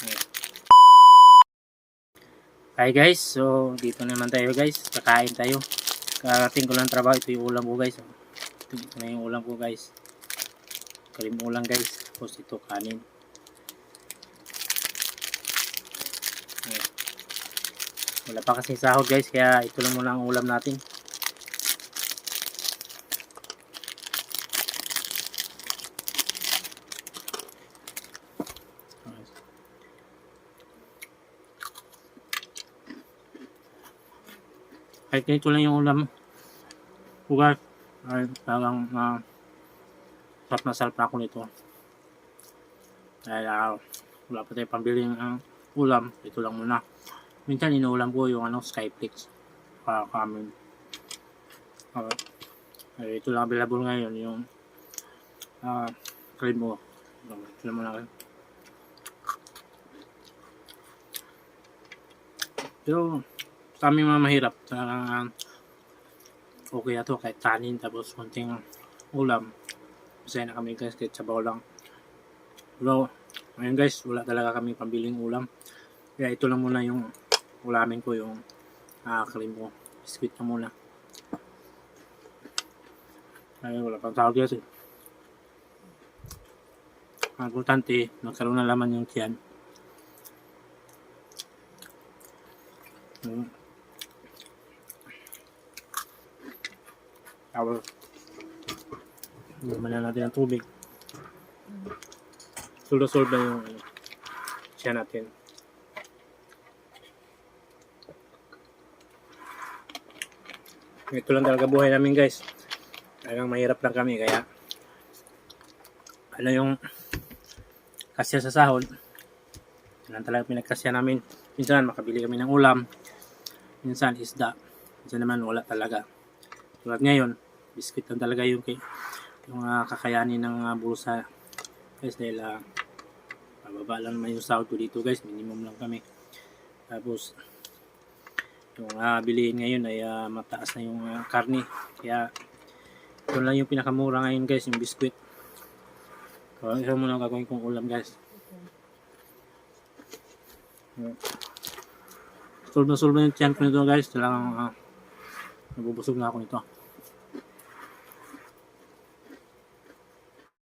Hi guys, so dito naman tayo guys, kakain tayo. Karating ko lang trabaho, ito yung ulam ko guys. Ito, ito na yung ulam ko guys. Kalim ulam guys, tapos ito kanin. Wala pa kasi sahod guys, kaya ito lang muna ang ulam natin. Kahit ganito lang yung ulam. Ugat. Ay, talagang uh, sarap na sarap na ako nito. Dahil ah, wala pa tayo pambili ng ulam. Ito lang muna. Minsan inuulam ko yung ano, Skyflix. Para kami. Uh, ay, ito lang available ngayon yung uh, cream mo. Ito lang muna. Pero aming mga mahirap, talagang okay na to kahit kanin tapos konting ulam. Masaya na kami guys kahit sabaw lang. Pero ngayon guys, wala talaga kami pambiling ulam. Kaya ito lang muna yung ulamin ko yung ah, cream ko. Biscuit na muna. Ay, wala pang tawag guys eh. Ang importante, magkaroon na laman yung tiyan. Mm. Tapos, Lumayan natin ang tubig. Suldo-suldo yung ano, siya natin. Ito lang talaga buhay namin guys. Talagang mahirap lang kami kaya ano yung kasya sa sahod. Yan talaga pinagkasya namin. Minsan makabili kami ng ulam. Minsan isda. Minsan naman wala talaga. Tulad ngayon, biscuit lang talaga yung kay yung ah, kakayanin ng uh, bulsa. Guys dahil uh, mababa lang naman yung sahod dito guys. Minimum lang kami. Tapos yung uh, bilihin ngayon ay ah, mataas na yung ah, karne. Kaya ito lang yung pinakamura ngayon guys yung biscuit. So isa muna ang gagawin kong ulam guys. Sulbo sulbo yung tiyan ko nito guys. Talagang uh, nabubusog na ako nito